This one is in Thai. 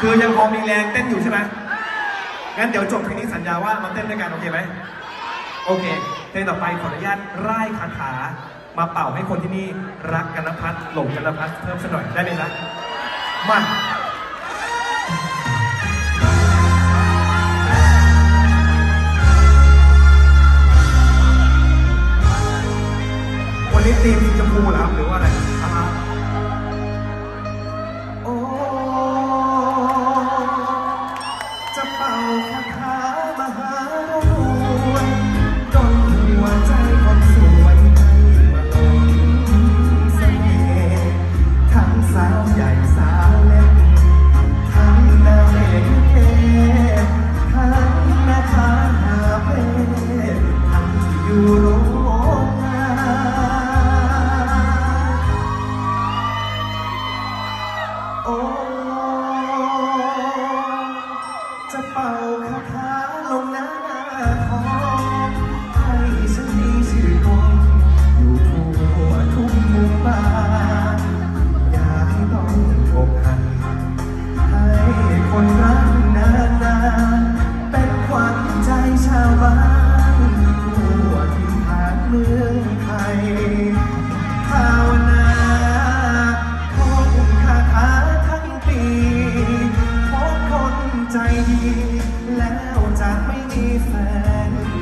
คือยังพอมีแรงเต้นอยู่ใช่ไหมงั้นเดี๋ยวจบที่นี้สัญญาว่ามาเต้นด้วยกันโอเคไหมโอเคเพลงต่อไปขออนุญาตร่ายคาถามาเป่าให้คนที่นี่รักกันพัฒหลงกันพัฒเพิ่มสักหน่อยได้ไหมนะมาวันนี้ตีมสีชมพูเหรือว่าอะไรอ่า เป่า แล้วจะไม่มีแฟน